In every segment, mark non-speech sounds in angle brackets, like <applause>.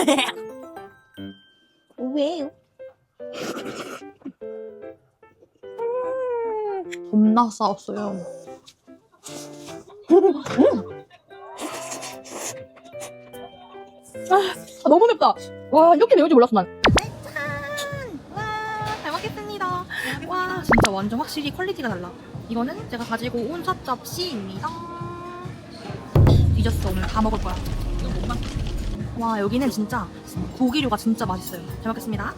<laughs> 왜요? 겁나 싸웠어요. 아, 너무 맵다. 와, 이렇게 매울 줄 몰랐어, 난. 와, 잘 먹겠습니다. 와, 진짜 완전 확실히 퀄리티가 달라. 이거는 제가 가지고 온첫 접시입니다. 뒤졌어, 오늘 다 먹을 거야. 와, 여기는 진짜 고기류가 진짜 맛있어요. 잘 먹겠습니다.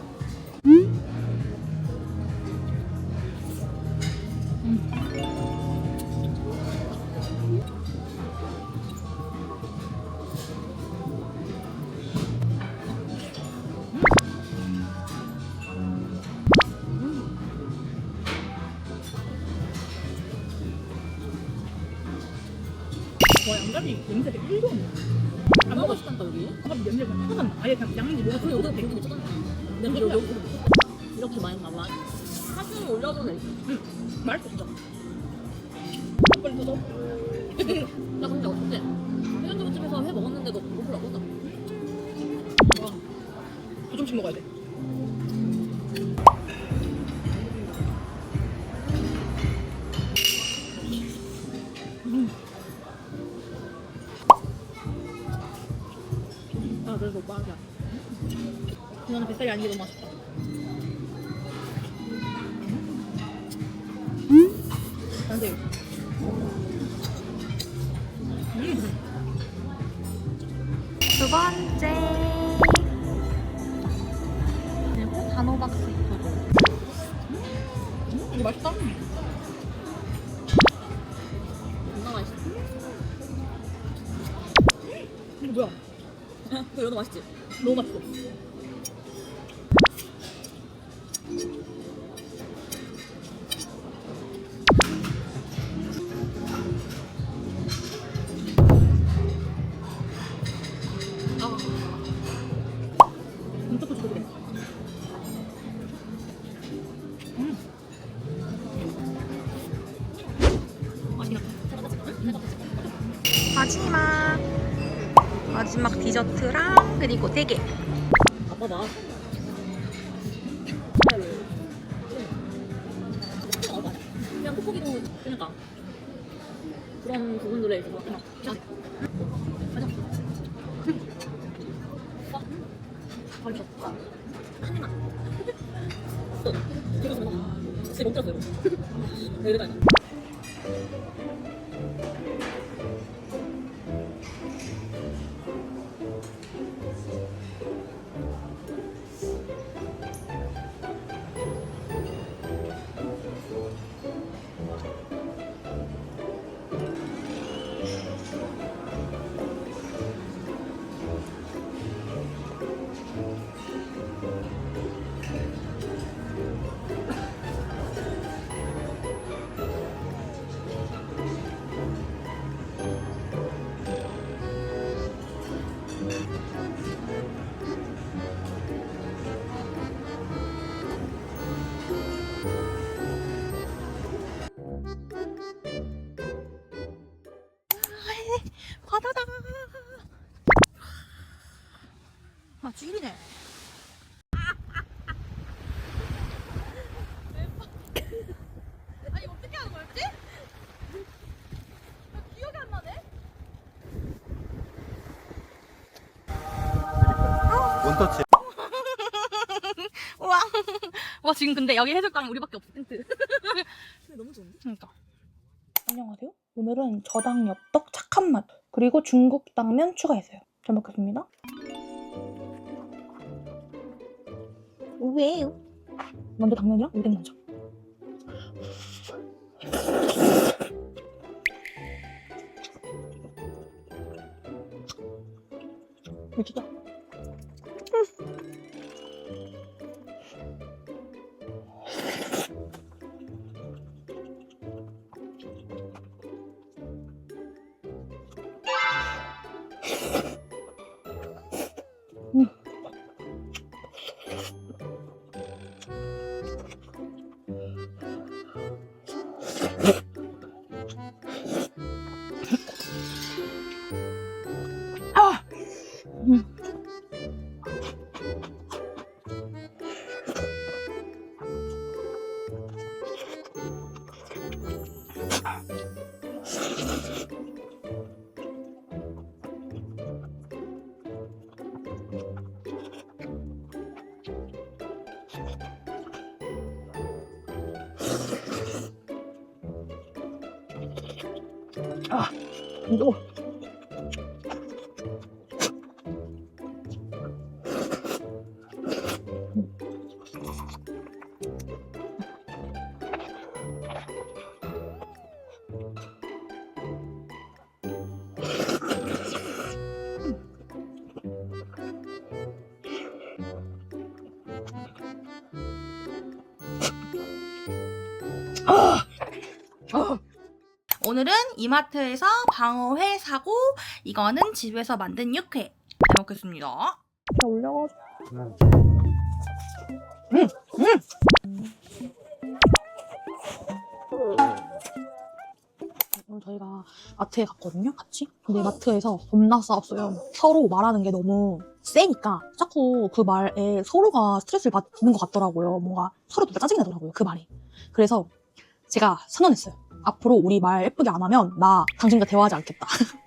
와, 양갈비 냄새가 1도 안 나. 안 여기. 양갈비 냄새가 하나도 안 나. 아예 그냥 양인지 뭐가 그리고 여기서 백도 미쳤잖아. 내가 여기 여기 이렇게 많이 나와. 사진 올려주네. 맛있어, 진짜. 빨리 뜯어. <laughs> 나 근데 어때? 해장국집에서 회 먹었는데도 안 나. 와, 조금씩 먹어야 돼. 이거는 뱃살이 아닌 게 너무 맛있다. 안 돼. 음. 두 번째. 그리고 단호박스 있고. 음, 이거 맛있다. 존나 맛있어. 이거 뭐야? <laughs> 그 연어 맛있지? 너무 맛있어. 마지막 디저트랑 그리고 대게. 아빠 봐. 그냥 콧고기도 그러니까 그런 부분들에 있어서 그냥. 와, 맛있어. 한 입만. 진짜 못 들었어요. <laughs> 왜이 아, 쥐리네. 아니, 어떻게 하는 거였지? 나 기억이 안 나네? 원터치 우와. 와, 지금 근데 여기 해수욕장에 우리밖에 없어, 텐트. 근데 너무 좋은데? 그러니까. 안녕하세요. 오늘은 저당 엽떡 착한 맛 그리고 중국 당면 추가했어요. 잘 먹겠습니다. 왜요? 먼저 당면이랑 우동 먼저. 맛있다. 이거. 오늘은 이마트에서 방어회 사고 이거는 집에서 만든 육회 잘 먹겠습니다. 올려가지고. 음, 오늘 저희가 마트에 갔거든요, 같이. 근데 마트에서 겁나 싸웠어요. 서로 말하는 게 너무 세니까 자꾸 그 말에 서로가 스트레스를 받는 것 같더라고요. 뭔가 서로 다 짜증이 나더라고요, 그 말이. 그래서 제가 선언했어요. 앞으로 우리 말 예쁘게 안 하면 나 당신과 대화하지 않겠다. <laughs>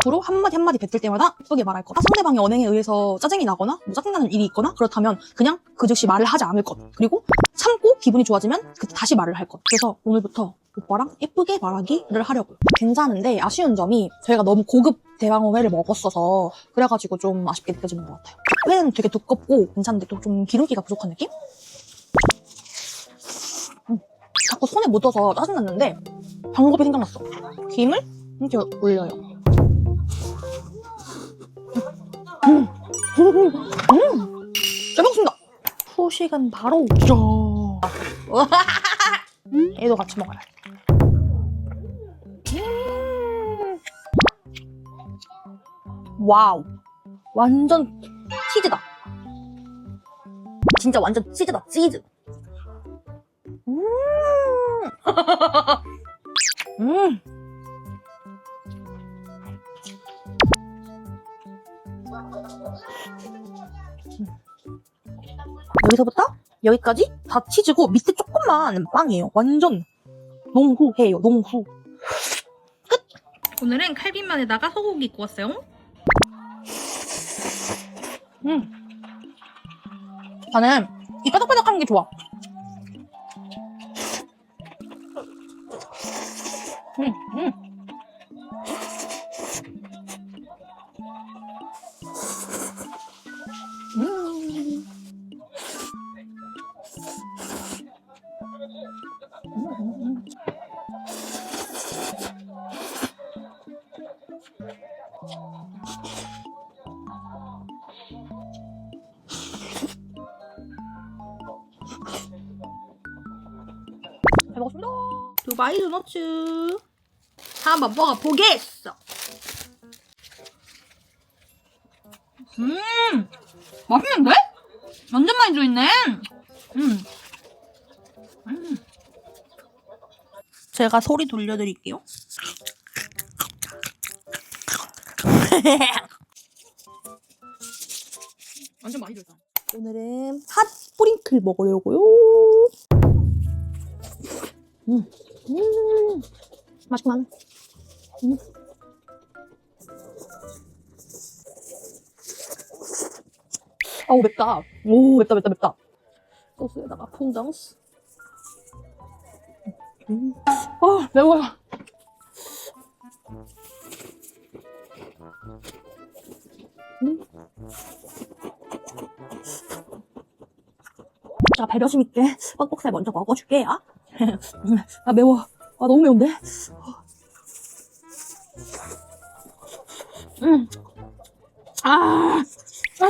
앞으로 한마디 한마디 뱉을 때마다 예쁘게 말할 것. 상대방의 언행에 의해서 짜증이 나거나 뭐 짜증나는 일이 있거나 그렇다면 그냥 그 즉시 말을 하지 않을 것. 그리고 참고 기분이 좋아지면 그때 다시 말을 할 것. 그래서 오늘부터 오빠랑 예쁘게 말하기를 하려고요. 괜찮은데 아쉬운 점이 저희가 너무 고급 대방어회를 먹었어서 그래가지고 좀 아쉽게 느껴지는 것 같아요. 회는 되게 두껍고 괜찮은데 또 좀 기름기가 부족한 느낌? 음, 자꾸 손에 묻어서 짜증났는데 방법이 생각났어. 김을 이렇게 올려요. 음, 음, 음. 잘 먹습니다. 후식은 바로 죠. <laughs> 얘도 같이 먹어요. 음. 와우, 완전 치즈다. 진짜 완전 치즈다, 치즈. 음. 음. 여기서부터 여기까지 다 치즈고 밑에 조금만 빵이에요. 완전 농후해요. 농후. 끝. 오늘은 칼빈면에다가 소고기 구웠어요. 음. 저는 이 바삭바삭한 게 좋아. 잘 먹었습니다. 두바이 도너츠. 한번 먹어보겠어. 음, 맛있는데? 완전 많이 들어있네. 음. 음. 제가 소리 돌려드릴게요. <laughs> 완전 많이 들었다. 오늘은 핫 뿌링클 먹으려고요. 음, 음, 맛있구만. 음. 아우 맵다. 오 맵다 맵다 맵다. 소스에다가 퐁당스. 음. 아 매워요. 음. 자 배려심 있게 뻑뻑살 먼저 먹어줄게요. 음, <laughs> 아 매워. 아 너무 매운데. 음. 아, 아,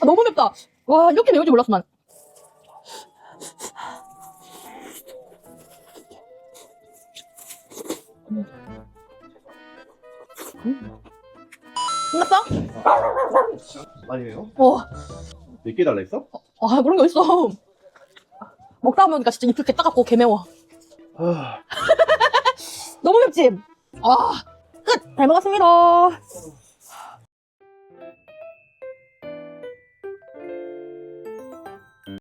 아, 너무 맵다. 와 이렇게 매운지 몰랐어 난. 끝났어? 아니에요? 어, 몇 개 달라 했어? 아 그런 게 있어. 먹다 보니까 진짜 입술 개 따갑고 개 매워. 아, <laughs> 너무 맵지? 아, 끝! 잘 먹었습니다.